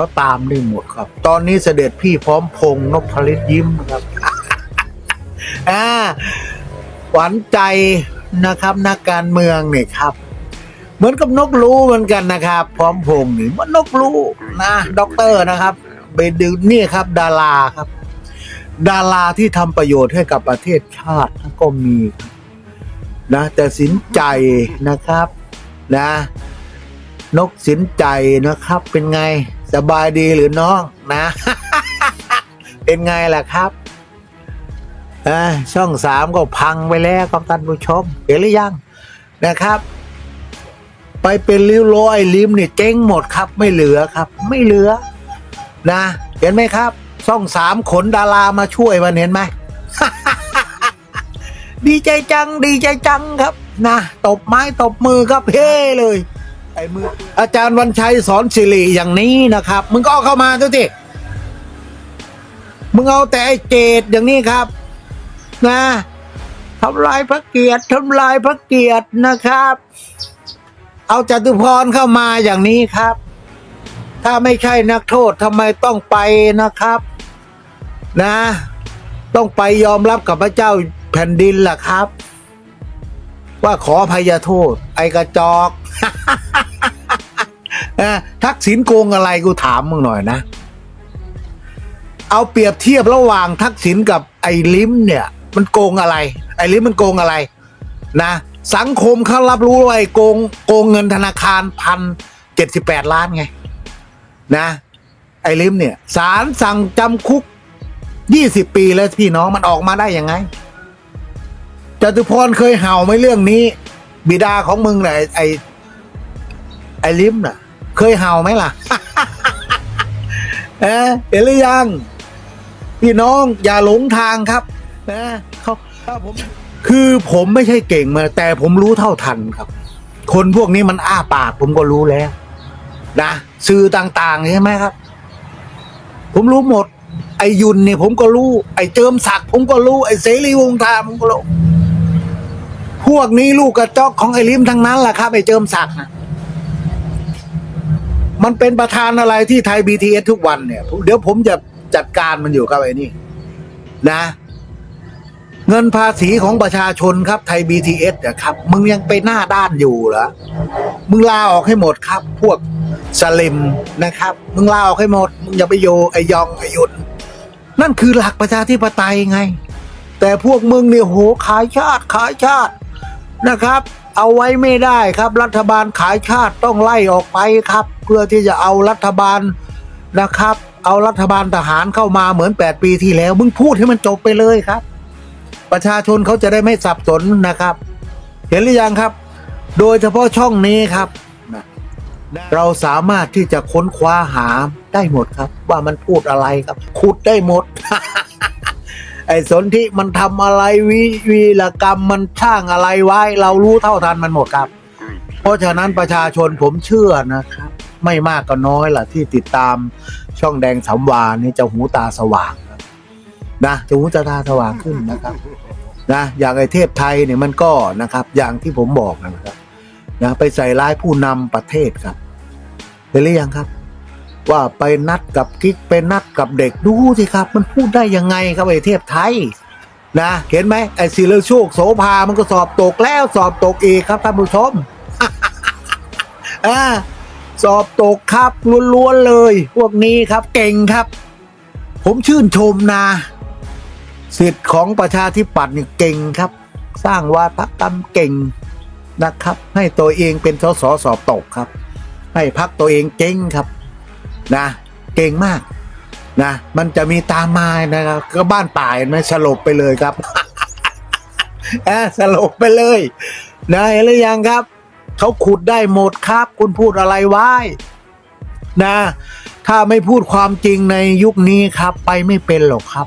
เขาตามได้หมดครับ ตอนนี้เสด็จพี่พร้อมพงษ์นพลิตยิ้มครับอ่าหวานใจนะครับนักการเมืองเนี่ยครับ เหมือนกับนกรู้เหมือนกันนะครับ พร้อมพงษ์นี่มันนกรู้นะด็อกเตอร์นะครับ ไปดูนี่ครับ ดาราครับ ดาราที่ทำประโยชน์ให้กับประเทศชาติก็มีนะแต่สินใจนะครับนะ นกสินใจนะครับเป็นไง สบายดีหรือน้องนะ เป็นไงล่ะครับช่องสามก็พังไปแล้วครับท่านผู้ชมเห็นหรือยังนะครับ ไปเป็นริ้วร้อยลิ้มเนี่ยเจ๊งหมดครับ ไม่เหลือครับ ไม่เหลือ นะ เห็นไหมครับ ช่องสามขนดารามาช่วยมันเห็นไหมดีใจจัง ดีใจจังครับนะตบไม้ตบมือครับเฮ้เลย มืออาจารย์วันชัยสอนสิริอย่างนี้นะครับ มึงก็เอาเข้ามาดูสิมึงเอาแต่ไอ้เจดอย่างนี้ครับ นะทำลายพระเกียรติทำลายพระเกียรตินะครับ เอาจตุพรเข้ามาอย่างนี้ครับ ถ้าไม่ใช่นักโทษทำไมต้องไปนะครับ นะ ต้องไปยอมรับกับพระเจ้าแผ่นดินล่ะครับ ว่าขออภัยโทษ ไอกระจอก ทักษิณโกงอะไรกูถามมึงหน่อยนะ เอาเปรียบเทียบระหว่างทักษิณกับไอ้ลิมเนี่ย มันโกงอะไร ไอ้ลิมมันโกงอะไร นะ สังคมเขารับรู้ว่าไอ้โกงโกงเงินธนาคารพันเจ็ดสิบแปดล้านไง นะ ไอ้ลิมเนี่ยศาลสั่งจำคุกยี่สิบปีแล้วพี่น้องมันออกมาได้ยังไงจตุพรเคยเห่าไหมเรื่องนี้ บิดาของมึงนะไอไอ้ไอ้ลิมน่ะ เคยเห่าไหมล่ะเออเห็นหรือยัง พี่น้องอย่าหลงทางครับนะเขาถ้าผมคือผมไม่ใช่เก่งมา แต่ผมรู้เท่าทันครับ คนพวกนี้มันอ้าปากผมก็รู้แล้วนะสื่อต่างๆใช่ไหมครับ ผมรู้หมด ไอยุนเนี่ยผมก็รู้ ไอเจิมศักดิ์ผมก็รู้ ไอเสรีวงศ์ทาผมก็รู้พวกนี้ลูกกระจอกของไอลิมทั้งนั้นแหละครับไอเจิมศักดิ์นะ มันเป็นประธานอะไรที่ไทยบีททุกวันเนี่ย เดี๋ยวผมจะจัดการมันอยู่ครับไอ้นี่ นะ เงินภาษีของประชาชนครับไทยบีทเอสครับ มึงยังไปหน้าด้านอยู่เหรอ มึงลาออกให้หมดครับ พวกสลิมนะครับ มึงลาออกให้หมด มึงอย่าไปโยไอยองไอยุนนั่นคือหลักประชาธิปไตยไง แต่พวกมึงเนี่ยโหขายชาติขายชาตินะครับ เอาไว้ไม่ได้ครับ รัฐบาลขายชาติต้องไล่ออกไปครับ พื่อที่จะเอารัฐบาลนะครับ เอารัฐบาลทหารเข้ามาเหมือนแปดปีที่แล้ว มึงพูดให้มันจบไปเลยครับ ประชาชนเขาจะได้ไม่สับสนนะครับ เห็นหรือยังครับ โดยเฉพาะช่องนี้ครับ เราสามารถที่จะค้นคว้าหาได้หมดครับ ว่ามันพูดอะไรครับขุดได้หมดไอ้สนที่มันทำอะไรวิวีรกรรมมันช่างอะไรไว้ เรารู้เท่าทันมันหมดครับ เพราะฉะนั้นประชาชนผมเชื่อนะครับ ไม่มากก็น้อยล่ะที่ติดตามช่องแดงสามวานี่จะหูตาสว่างนะจะหูจะตาสว่างขึ้นนะครับนะอย่างไอเทพไทยเนี่ยมันก็นะครับ อย่างที่ผมบอกนะครับนะไปใส่ร้ายผู้นำประเทศครับเห็นหรือยังครับ ว่าไปนัดกับกิ๊กไปนัดกับเด็กดูสิครับ มันพูดได้ยังไงครับไอเทพไทยนะเห็นไหมไอ้ศิลโชคโสภามันก็สอบตกแล้วสอบตกอีกครับท่านผู้ชมอ่า สอบตกครับล้วนๆเลย พวกนี้ครับเก่งครับ ผมชื่นชมนะสิทธิ์ของประชาธิปัตย์นี่เก่งครับ สร้างวาทกรรมเก่งนะครับ ให้ตัวเองเป็นสสสอบตกครับ ให้พักตัวเองเก่งครับนะ เก่งมากนะมันจะมีตามมานะครับ ก็บ้านป่าเห็นไหมสลบไปเลยครับอะสลบไปเลยนะเห็นหรือยังครับ เขาขุดได้หมดครับ คุณพูดอะไรไว้นะ ถ้าไม่พูดความจริงในยุคนี้ครับ ไปไม่เป็นหรอกครับ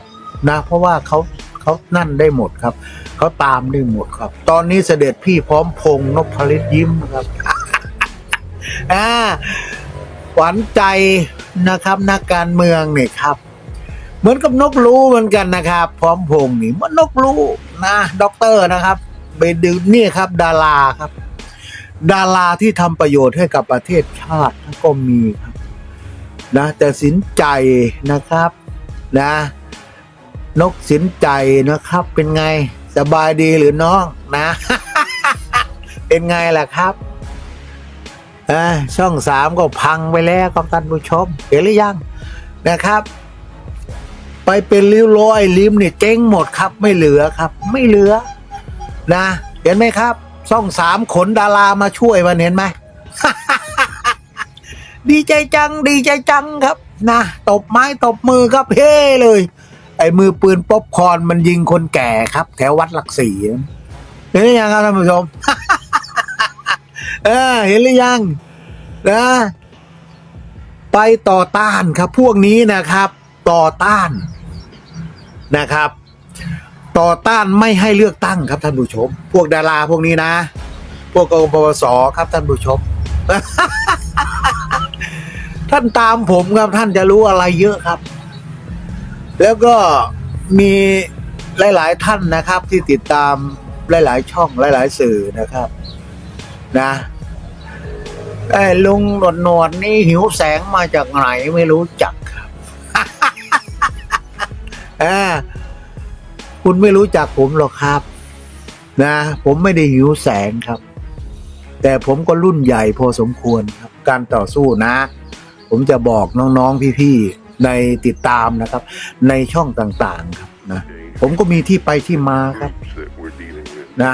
นะ เพราะว่าเขาเขานั่นได้หมดครับเขาตามได้หมดครับ ตอนนี้เสด็จพี่พร้อมพงษ์นพลิตยิ้มครับอ่าหวานใจนะครับนักการเมืองเนี่ยครับ เหมือนกับนกรู้เหมือนกันนะครับ พร้อมพงษ์นี่มันนกรู้นะด็อกเตอร์นะครับ ไปดูนี่ครับ ดาราครับ ดาราที่ทำประโยชน์ให้กับประเทศชาติก็มีครับนะแต่สินใจนะครับนะนกสินใจนะครับ เป็นไงสบายดีหรือน้องนะ เป็นไงล่ะครับช่องสามก็พังไปแล้วครับท่านผู้ชมเห็นหรือยังนะครับ ไปเป็นริ้วร้อยลิ้มเนี่ยเจ๊งหมดครับ ไม่เหลือครับ ไม่เหลือ นะ เห็นไหมครับ ช่องสามขนดารามาช่วยมันเห็นไหม ดีใจจัง ดีใจจังครับ นะตบไม้ตบมือครับเฮ้เลย ไอ้มือปืนป๊อปคอนมันยิงคนแก่ครับ แถววัดหลักสี่เห็นหรือยังครับท่านผู้ชม เออ เห็นหรือยังนะไปต่อต้านครับ พวกนี้นะครับ ต่อต้านนะครับ ต่อต้านไม่ให้เลือกตั้งครับท่านผู้ชม พวกดาราพวกนี้นะ พวกกองปปสครับท่านผู้ชม ท่านตามผมครับท่านจะรู้อะไรเยอะครับ แล้วก็มีหลาย ๆ ท่านนะครับ ที่ติดตามหลาย ๆ ช่องหลาย ๆ สื่อนะครับ นะไอ้ลุงหนวดหนวดนี่หิวแสงมาจากไหนไม่รู้จักครับอ่า คุณไม่รู้จักผมหรอกครับ นะ ผมไม่ได้หิวแสงครับ แต่ผมก็รุ่นใหญ่พอสมควรครับ การต่อสู้นะ ผมจะบอกน้องๆพี่ๆในติดตามนะครับ ในช่องต่างๆครับนะผมก็มีที่ไปที่มาครับ นะ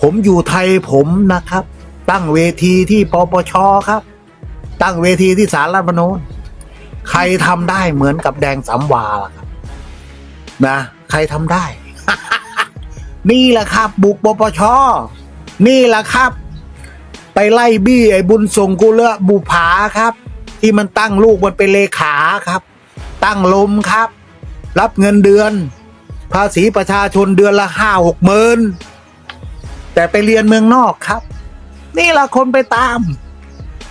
ผมอยู่ไทยผมนะครับ ตั้งเวทีที่ปปชครับ ตั้งเวทีที่สารรัฐมนูญใครทำได้เหมือนกับแดงสามวาล่ะครับ นะ ใครทำได้ นี่แหละครับ บุกปปช นี่แหละครับ ไปไล่บี้ไอ้บุญส่งกุเลอบุผาครับ ที่มันตั้งลูกมันเป็นเลขาครับ ตั้งลมครับ รับเงินเดือน ภาษีประชาชนเดือนละห้าหกหมื่นแต่ไปเรียนเมืองนอกครับ นี่ละคนไปตาม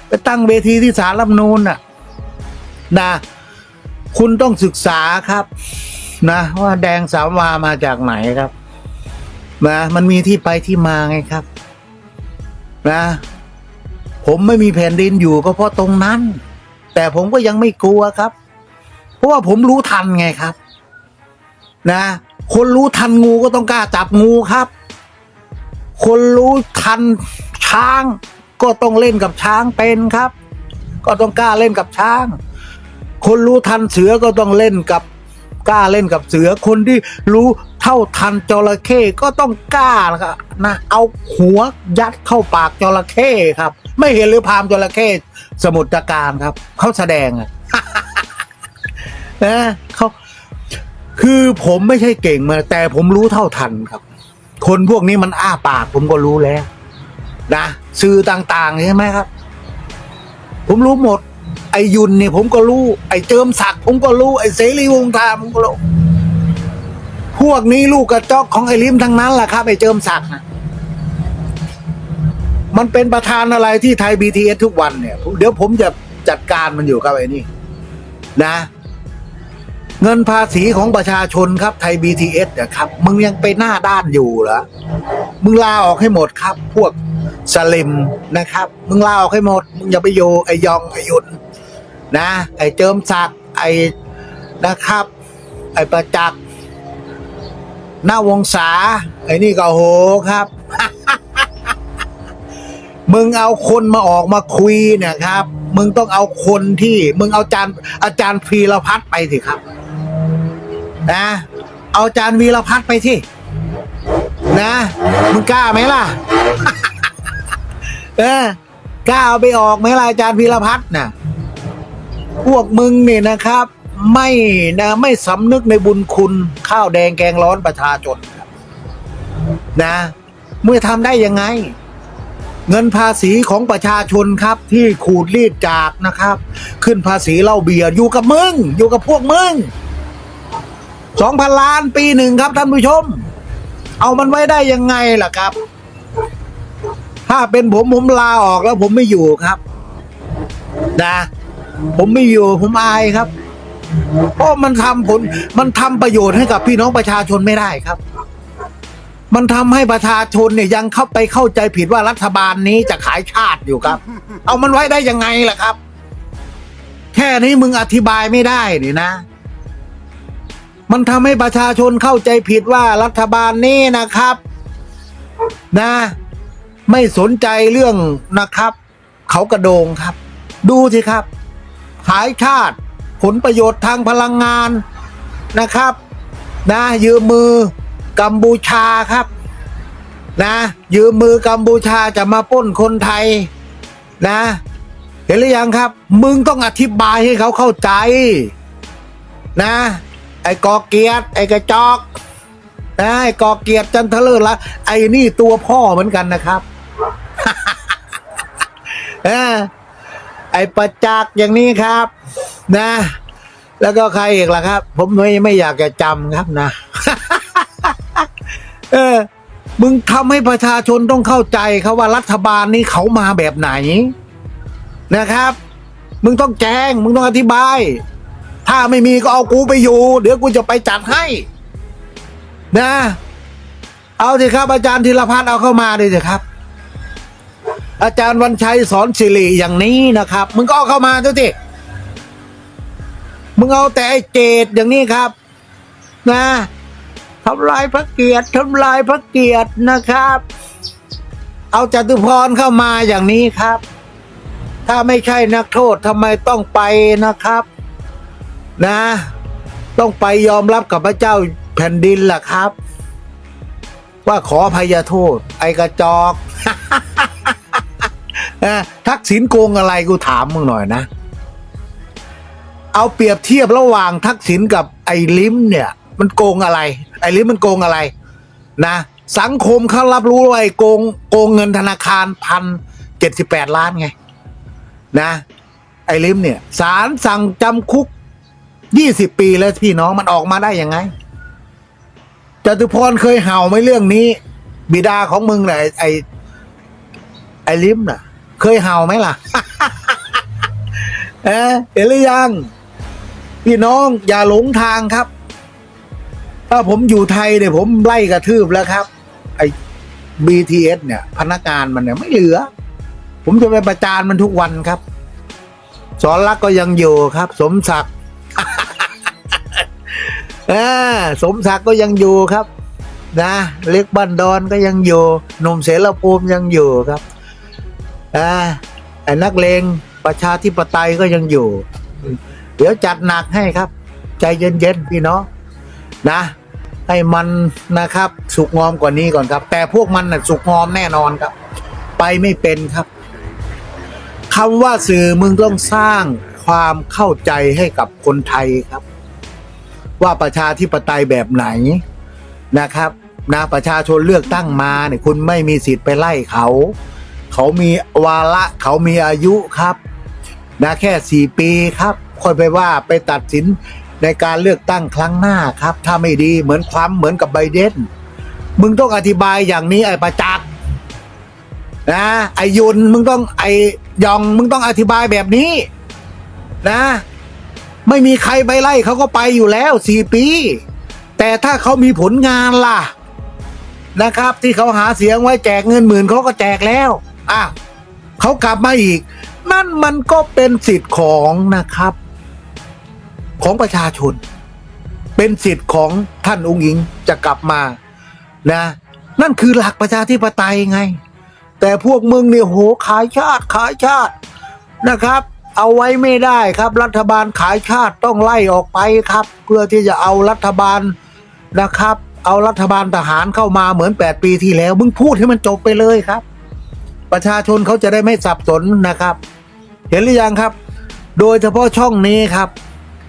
ไปตั้งเวทีที่สารรัฐนูนน่ะนะ คุณต้องศึกษาครับ นะว่าแดงสามวามาจากไหนครับนะมันมีที่ไปที่มาไงครับ นะ ผมไม่มีแผ่นดินอยู่ก็เพราะตรงนั้น แต่ผมก็ยังไม่กลัวครับ เพราะว่าผมรู้ทันไงครับ นะ คนรู้ทันงูก็ต้องกล้าจับงูครับ คนรู้ทันช้างก็ต้องเล่นกับช้างเป็นครับ ก็ต้องกล้าเล่นกับช้าง คนรู้ทันเสือก็ต้องเล่นกับ กล้าเล่นกับเสือคนที่รู้เท่าทันจระเข้ก็ต้องกล้านะครับนะเอาหัวยัดเข้าปากจระเข้ครับ ไม่เห็นหรือพามจระเข้สมุทรการครับเขาแสดงอะนะเขาคือผมไม่ใช่เก่งมา แต่ผมรู้เท่าทันครับ คนพวกนี้มันอ้าปาก ผมก็รู้แล้ว นะสื่อต่าง ๆ ใช่ไหมครับ ผมรู้หมด อยุนเนี่ยผมก็รู้ ไอเจิมศักดิ์ผมก็รู้ ไอเสรีวงศ์ทาผมก็รู้ พวกนี้ลูกกระจอกของไอลิมทั้งนั้นแหละครับไอเจิมศักดิ์น่ะมันเป็นประธานอะไรที่ไทยบีทีเอสทุกวันเนี่ย เดี๋ยวผมจะจัดการมันอยู่ครับไอ้นี่ นะ เงินภาษีของประชาชนครับไทย BTS เนี่ยครับ มึงยังไปหน้าด้านอยู่เหรอ มึงลาออกให้หมดครับ พวกสลิมนะครับ มึงลาออกให้หมด มึงอย่าไปโยไอยองไอยุน นะ ไอเจิมศักดิ์ไอนะครับ ไอประจักษ์หน้าวงศาไอนี่ก็โหครับ มึงเอาคนมาออกมาคุยเนี่ยครับ มึงต้องเอาคนที่มึงเอาอาจารย์อาจารย์พีรพัฒน์ไปสิครับ นะ เอาอาจารย์วีรพัฒน์ไปที่นะมึงกล้าไหมล่ะเออกล้าเอาไปออกไหมล่ะอาจารย์วีรพัฒน์น่ะ พวกมึงเนี่ยนะครับ ไม่นะไม่สำนึกในบุญคุณข้าวแดงแกงร้อนประชาชนนะเมื่อทำได้ยังไง เงินภาษีของประชาชนครับที่ขูดรีดจากนะครับ ขึ้นภาษีเหล้าเบียร์อยู่กับมึง อยู่กับพวกมึงสองพันล้านปีหนึ่งครับท่านผู้ชม เอามันไว้ได้ยังไงล่ะครับ ถ้าเป็นผมผมลาออกแล้วผมไม่อยู่ครับ นะ ผมไม่อยู่ผมอายครับ เพราะมันทำผลมันทำประโยชน์ให้กับพี่น้องประชาชนไม่ได้ครับ มันทำให้ประชาชนเนี่ยยังเข้าไปเข้าใจผิดว่ารัฐบาลนี้จะขายชาติอยู่ครับ เอามันไว้ได้ยังไงล่ะครับ แค่นี้มึงอธิบายไม่ได้นี่นะ มันทำให้ประชาชนเข้าใจผิดว่ารัฐบาลนี้นะครับ นะ ไม่สนใจเรื่องนะครับ เขากระโดงครับ ดูสิครับ ขายชาติ ผลประโยชน์ทางพลังงานนะครับ นะยืมมือกัมพูชาครับ นะยืมมือกัมพูชาจะมาป้นคนไทยนะ เห็นหรือยังครับ มึงต้องอธิบายให้เขาเข้าใจ นะ ไอ้กอเกียรติไอ้กระจอกนะไอ้กอเกียรติจันทะเลิศละไอ้นี่ตัวพ่อเหมือนกันนะครับ เออ อ้ประจักษ์อย่างนี้ครับ นะ แล้วก็ใครอีกล่ะครับ ผมไม่ไม่อยากจะจำครับนะ เออ มึงทำให้ประชาชนต้องเข้าใจเขาว่ารัฐบาลนี้เขามาแบบไหน นะครับ มึงต้องแจ้ง มึงต้องอธิบาย ถ้าไม่มีก็เอากูไปอยู่ เดี๋ยวกูจะไปจัดให้ นะ เอาสิครับอาจารย์ธีรพัฒน์เอาเข้ามาเลยสิครับ อาจารย์วันชัยสอนสิริอย่างนี้นะครับ มึงก็เอาเข้ามาดูสิมึงเอาแต่ไอ้เจดอย่างนี้ครับ นะทำลายพระเกียรติทำลายพระเกียรตินะครับ เอาจตุพรเข้ามาอย่างนี้ครับ ถ้าไม่ใช่นักโทษทำไมต้องไปนะครับ นะ ต้องไปยอมรับกับพระเจ้าแผ่นดินล่ะครับ ว่าขออภัยโทษ ไอกระจอก ทักษิณโกงอะไรกูถามมึงหน่อยนะ เอาเปรียบเทียบระหว่างทักษิณกับไอ้ลิมเนี่ย มันโกงอะไร ไอ้ลิมมันโกงอะไร นะ สังคมเขารับรู้ว่าไอ้โกงโกงเงินธนาคารพันเจ็ดสิบแปดล้านไง นะ ไอ้ลิมเนี่ยศาลสั่งจำคุกยี่สิบปีแล้วพี่น้องมันออกมาได้ยังไงจตุพรเคยเห่าไหมเรื่องนี้ บิดาของมึงน่ะไอไอ้ไอ้ลิมน่ะ เคยเห่าไหมล่ะเอะเห็นหรือยัง พี่น้องอย่าหลงทางครับ ถ้าผมอยู่ไทยเนี่ยผมไล่กระทืบแล้วครับ ไอ้ BTS เนี่ย พนักงานมันเนี่ยไม่เหลือ ผมจะไปประจานมันทุกวันครับ สอนรักก็ยังอยู่ครับ สมศักดิ์อ่าสมศักดิ์ก็ยังอยู่ครับ นะ เล็กบ้านดอนก็ยังอยู่หนุ่มเสรภูมิยังอยู่ครับ อ่าไอ้นักเลงประชาธิปไตยก็ยังอยู่ เดี๋ยวจัดหนักให้ครับ ใจเย็นๆพี่น้องนะ ให้มันนะครับ สุกงอมกว่านี้ก่อนครับ แต่พวกมันน่ะสุกงอมแน่นอนครับ ไปไม่เป็นครับคำว่าสื่อมึงต้องสร้างความเข้าใจให้กับคนไทยครับ ว่าประชาธิปไตยแบบไหนนะครับนะประชาชนเลือกตั้งมาเนี่ยคุณไม่มีสิทธิ์ไปไล่เขา เขามีวาระเขามีอายุครับ นะแค่สี่ปีครับค่อยไปว่าไปตัดสินในการเลือกตั้งครั้งหน้าครับ ถ้าไม่ดีเหมือนความเหมือนกับไบเดนมึงต้องอธิบายอย่างนี้ไอ้ประจักษ์นะไอยุนมึงต้องไอยองมึงต้องอธิบายแบบนี้ นะ ไม่มีใครไปไล่เขาก็ไปอยู่แล้วสี่ปี แต่ถ้าเขามีผลงานล่ะ นะครับ ที่เขาหาเสียงไว้แจกเงินหมื่นเขาก็แจกแล้ว อ้าวเขากลับมาอีก นั่นมันก็เป็นสิทธิ์ของนะครับ ของประชาชน เป็นสิทธิ์ของท่านองค์หญิงจะกลับมานะ นั่นคือหลักประชาธิปไตยไง แต่พวกมึงเนี่ยโหขายชาติขายชาตินะครับ เอาไว้ไม่ได้ครับ รัฐบาลขายชาติต้องไล่ออกไปครับ เพื่อที่จะเอารัฐบาลนะครับ เอารัฐบาลทหารเข้ามาเหมือนแปดปีที่แล้ว มึงพูดให้มันจบไปเลยครับ ประชาชนเขาจะได้ไม่สับสนนะครับ เห็นหรือยังครับ โดยเฉพาะช่องนี้ครับ